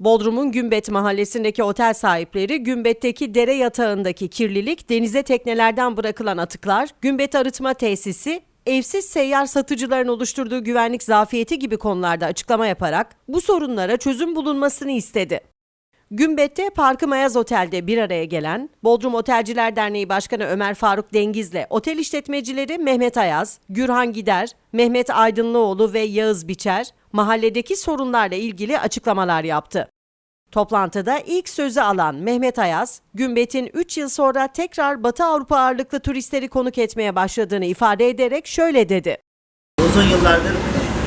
Bodrum'un Gümbet mahallesindeki otel sahipleri Gümbet'teki dere yatağındaki kirlilik, denize teknelerden bırakılan atıklar, Gümbet arıtma tesisi, evsiz seyyar satıcıların oluşturduğu güvenlik zafiyeti gibi konularda açıklama yaparak bu sorunlara çözüm bulunmasını istedi. Gümbet'te Parkı Mayaz Otel'de bir araya gelen Bodrum Otelciler Derneği Başkanı Ömer Faruk Dengiz'le otel işletmecileri Mehmet Ayaz, Gürhan Gider, Mehmet Aydınlıoğlu ve Yağız Biçer mahalledeki sorunlarla ilgili açıklamalar yaptı. Toplantıda ilk sözü alan Mehmet Ayaz, Gümbet'in 3 yıl sonra tekrar Batı Avrupa ağırlıklı turistleri konuk etmeye başladığını ifade ederek şöyle dedi. Uzun yıllardır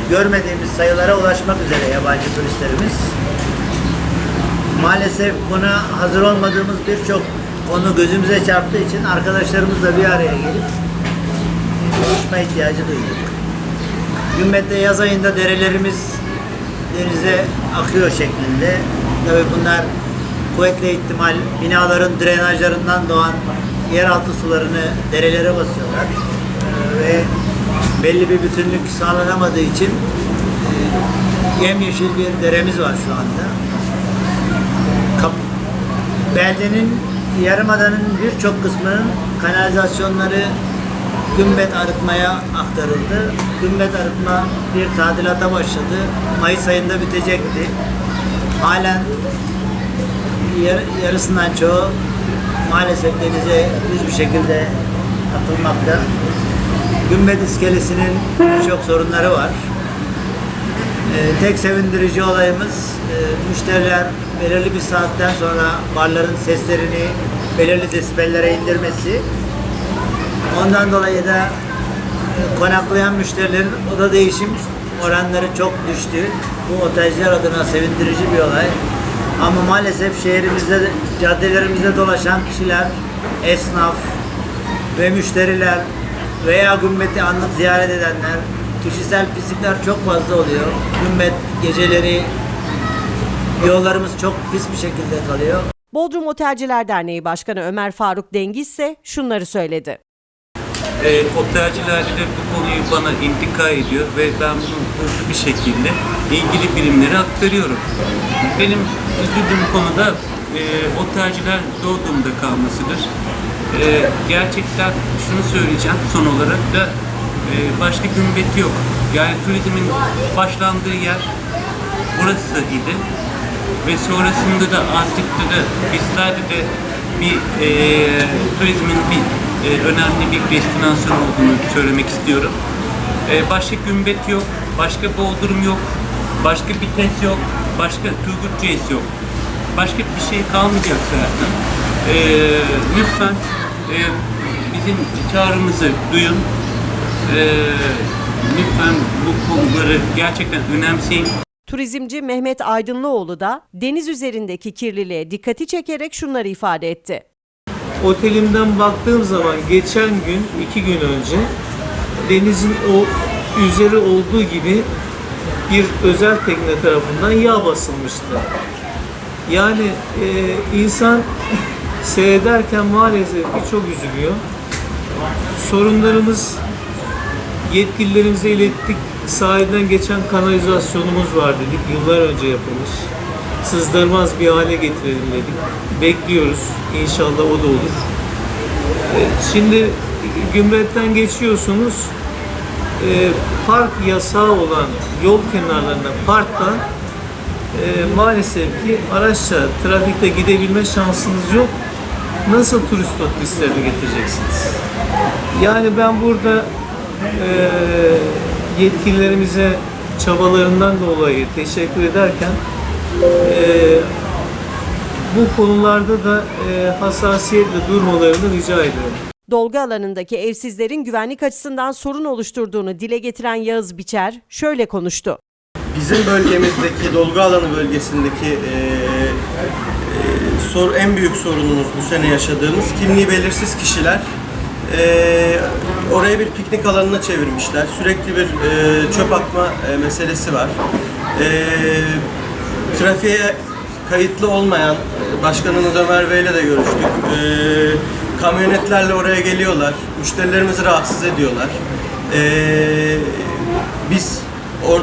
görmediğimiz sayılara ulaşmak üzere yabancı turistlerimiz. Maalesef buna hazır olmadığımız birçok konu gözümüze çarptığı için arkadaşlarımızla bir araya gelip buluşma ihtiyacı duyduk. Gümbet'te yaz ayında derelerimiz denize akıyor şeklinde. Tabii bunlar kuvvetli ihtimal binaların drenajlarından doğan yeraltı sularını derelere basıyorlar. Ee, Ve belli bir bütünlük sağlanamadığı için e, yemyeşil bir deremiz var şu anda. Beldenin yarımadanın birçok kısmının kanalizasyonları Gümbet arıtmaya aktarıldı. Gümbet arıtma bir tadilata başladı. Mayıs ayında bitecekti. Halen yar- yarısından çoğu maalesef denize düz bir şekilde atılmakta. Gümbet iskelesinin birçok sorunları var. Ee, tek sevindirici olayımız e, müşteriler belirli bir saatten sonra barların seslerini belirli desibellere indirmesi. Ondan dolayı da e, konaklayan müşterilerin oda değişim oranları çok düştü. Bu otelciler adına sevindirici bir olay. Ama maalesef şehrimizde, caddelerimizde dolaşan kişiler, esnaf ve müşteriler veya gümbeti anlık ziyaret edenler, kişisel pislikler çok fazla oluyor. Gümbet geceleri yollarımız çok pis bir şekilde kalıyor. Bodrum Otelciler Derneği Başkanı Ömer Faruk Dengiz ise şunları söyledi. e, otelciler de bu konuyu bana intika ediyor ve ben bunu hızlı bir şekilde ilgili birimlere aktarıyorum. Benim üzüldüğüm konuda e, otelciler doğduğumda kalmasıdır. E, gerçekten şunu söyleyeceğim son olarak da başka gümbeti yok. Yani turizmin başlandığı yer burası idi ve sonrasında da artık da, bizlerde de bir e, turizmin bir e, önemli bir destinasyon olduğunu söylemek istiyorum. E, başka gümbet yok, başka Bodrum yok, başka Bites yok, başka Turgut Reis yok. Başka bir şey kalmayacak zaten. E, lütfen e, bizim çağrımızı duyun. E, lütfen bu konuları gerçekten önemseyin. Turizmci Mehmet Aydınlıoğlu da deniz üzerindeki kirliliğe dikkati çekerek şunları ifade etti. Otelimden baktığım zaman geçen gün, iki gün önce denizin o üzeri olduğu gibi bir özel tekne tarafından yağ basılmıştı. Yani e, insan seyrederken maalesef ki çok üzülüyor. Sorunlarımız yetkililerimize ilettik. Sahilden geçen kanalizasyonumuz var dedik. Yıllar önce yapılmış. Sızdırmaz bir hale getirelim dedik. Bekliyoruz. İnşallah o da olur. E, Şimdi Gümrük'ten geçiyorsunuz. E, park yasağı olan yol kenarlarında parktan e, maalesef ki araçla trafikte gidebilme şansınız yok. Nasıl turist turistlerini getireceksiniz? Yani ben burada e, yetkililerimize çabalarından dolayı teşekkür ederken e, bu konularda da e, hassasiyetle durmalarını rica ediyorum. Dolgu alanındaki evsizlerin güvenlik açısından sorun oluşturduğunu dile getiren Yağız Biçer şöyle konuştu. Bizim bölgemizdeki dolgu alanı bölgesindeki e, e, sor, en büyük sorunumuz bu sene yaşadığımız kimliği belirsiz kişiler e, oraya bir piknik alanına çevirmişler. Sürekli bir e, çöp atma e, meselesi var. E, trafiğe kayıtlı olmayan e, Başkanımız Ömer Bey'le de görüştük. E, kamyonetlerle oraya geliyorlar. Müşterilerimizi rahatsız ediyorlar. E, biz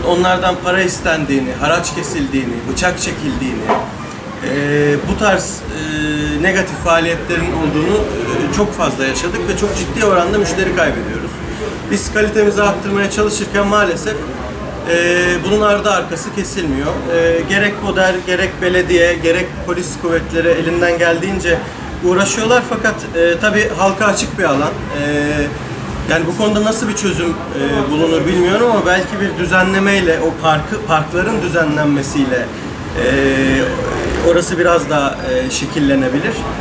onlardan para istendiğini, haraç kesildiğini, bıçak çekildiğini, e, bu tarz e, negatif faaliyetlerin olduğunu çok fazla yaşadık ve çok ciddi oranda müşteri kaybediyoruz. Biz kalitemizi arttırmaya çalışırken maalesef e, bunun ardı arkası kesilmiyor. E, gerek model, gerek belediye, gerek polis kuvvetleri elinden geldiğince uğraşıyorlar fakat e, tabii halka açık bir alan. E, yani bu konuda nasıl bir çözüm e, bulunur bilmiyorum ama belki bir düzenlemeyle, o parkı parkların düzenlenmesiyle e, orası biraz daha e, şekillenebilir.